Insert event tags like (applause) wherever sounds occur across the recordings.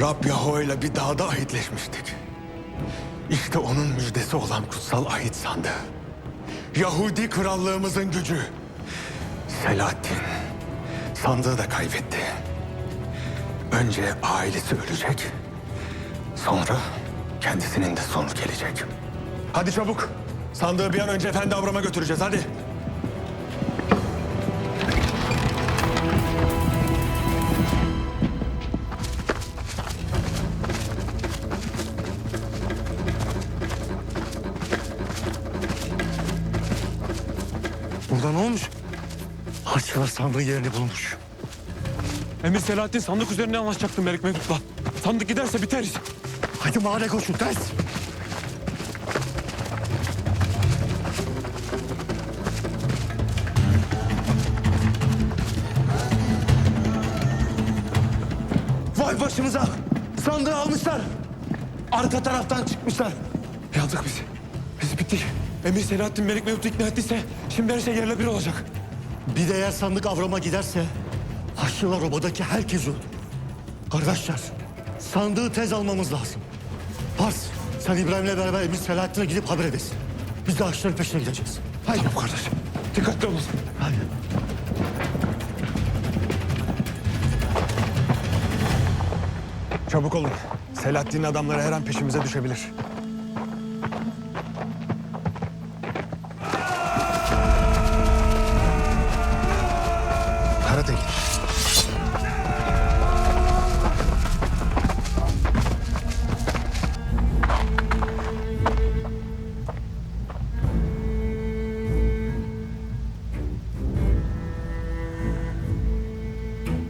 Rab Yahweh ile bir dağda ahitleşmiştik. İşte onun müjdesi olan kutsal ahit sandığı. Yahudi krallığımızın gücü. Selahattin sandığı da kaybetti. Önce ailesi ölecek. Sonra kendisinin de sonu gelecek. Hadi çabuk. Sandığı bir an önce Efendi Avram'a götüreceğiz hadi. Haçlılar sandığı yerini bulmuş. Emir Selahattin sandık üzerine anlaşacaktı Melik Mevlut'la. Sandık giderse biteriz. Hadi mahalle koşun tez. Vay başımıza! Sandığı almışlar. Arka taraftan çıkmışlar. Yandık biz. Biz bittik. Emir Selahattin Melik Mevlut'u ikna ettiyse şimdi her şey yerle bir olacak. Bir de eğer sandık Avram'a giderse Haçlılar obadaki herkes öldü. Kardeşler sandığı tez almamız lazım. Pars sen İbrahim'le beraber Emir Selahattin'e gidip haber edesin. Biz de Haçlıların peşine gideceğiz. Haydi. Tamam kardeş. Dikkatli olun. Haydi. Çabuk olun. Selahattin'in adamları her an peşimize düşebilir. Karatekin.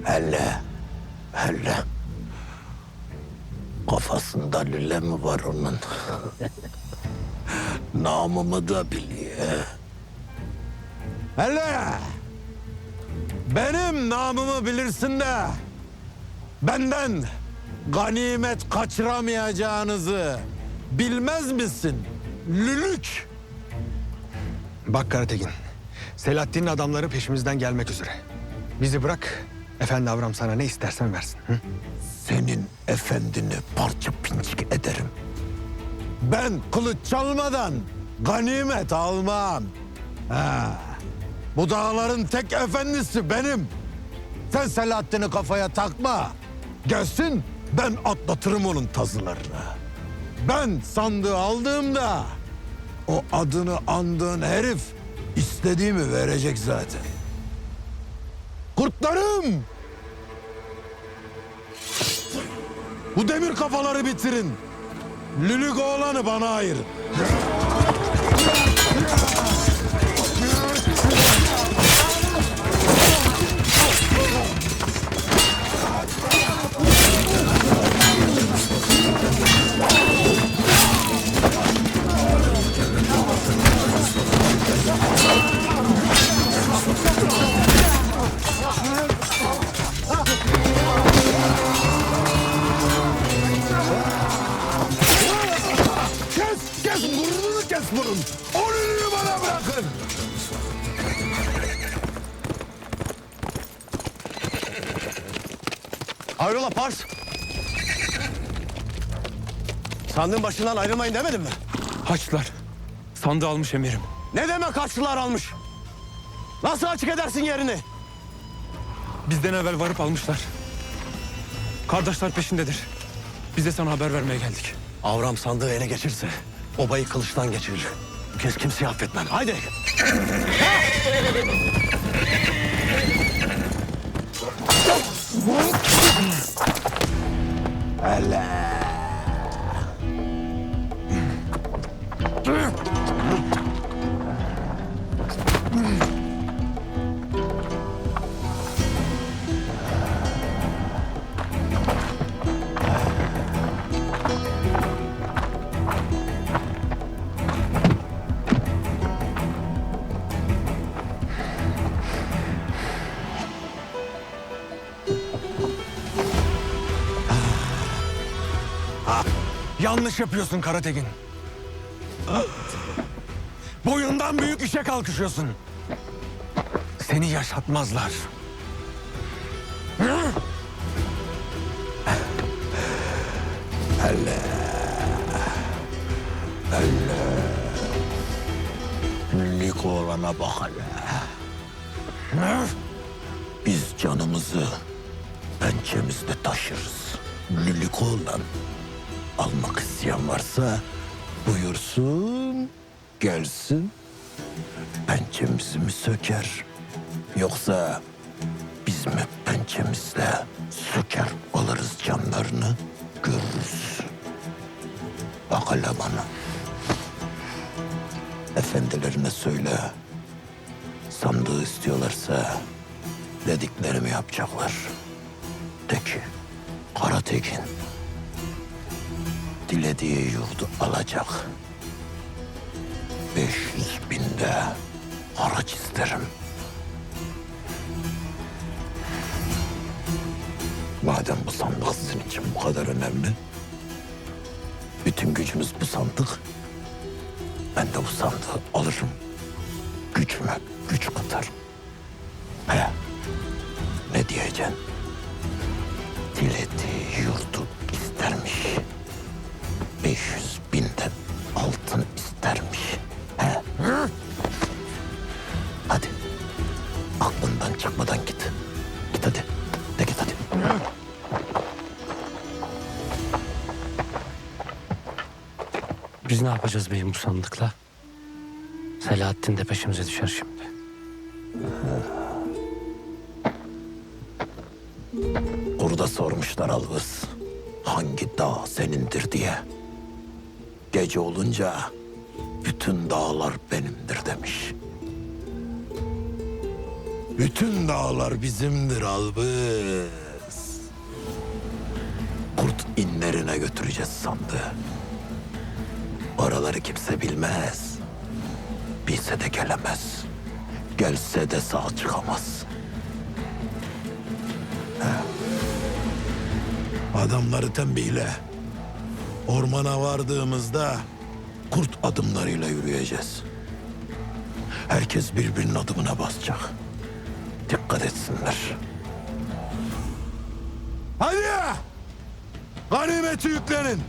Hele, hele. Kafasında lüle mi var onun? (laughs) Namımı da biliyor. Hele! Benim namımı bilirsin de benden ganimet kaçıramayacağınızı bilmez misin? Lülük! Bak Karatekin. Selahattin'in adamları peşimizden gelmek üzere. Bizi bırak. Efendi Avram sana ne istersen versin. Hı? Senin efendini parça pinçik ederim. Ben kılıç çalmadan ganimet almam. Ha. Bu dağların tek efendisi benim. Sen Selahattin'i kafaya takma. Gelsin ben atlatırım onun tazılarını. Ben sandığı aldığımda o adını andığın herif istediğimi verecek zaten. Kurtlarım! Bu demir kafaları bitirin. Lülük oğlanı bana ayırın. Hayrola Pars? Sandığın başından ayrılmayın demedim mi? Haçlılar. Sandığı almış emirim. Ne demek Haçlılar almış? Nasıl açık edersin yerini? Bizden evvel varıp almışlar. Kardeşler peşindedir. Biz de sana haber vermeye geldik. Avram sandığı ele geçirse obayı kılıçtan geçirir. Bu kez kimseyi affetmem. Haydi. Yanlış yapıyorsun Karatekin. Boyundan büyük işe kalkışıyorsun. Seni yaşatmazlar. Hele. Hele. Nikolan'a bak hele. Biz canımızı pençemizde taşırız. Lülikolan. Almak isteyen varsa buyursun gelsin. Pençemizi mi söker yoksa biz mi pençemizle söker alırız canlarını görürüz. Bak hele bana. Efendilerine söyle. Sandığı istiyorlarsa dediklerimi yapacaklar. De ki Kara Tekin dilediği yurdu alacak. 500 binde haraç isterim. Madem bu sandık sizin için bu kadar önemli, bütün gücümüz bu sandık. Ben de bu sandığı alırım. Gücüme güç katarım. Çıkmadan git. Git hadi. De git hadi. Biz ne yapacağız beyim bu sandıkla? Selahattin de peşimize düşer şimdi. Burada sormuşlar Alvız. Hangi dağ senindir diye. Gece olunca bütün dağlar benimdir demiş. Bütün dağlar bizimdir Alvız. Kurt inlerine götüreceğiz sandı. Oraları kimse bilmez. Bilse de gelemez. Gelse de sağ çıkamaz. Adamları tembihle. Ormana vardığımızda kurt adımlarıyla yürüyeceğiz. Herkes birbirinin adımına basacak. Dikkat etsinler. Hadi! Ganimeti yüklenin.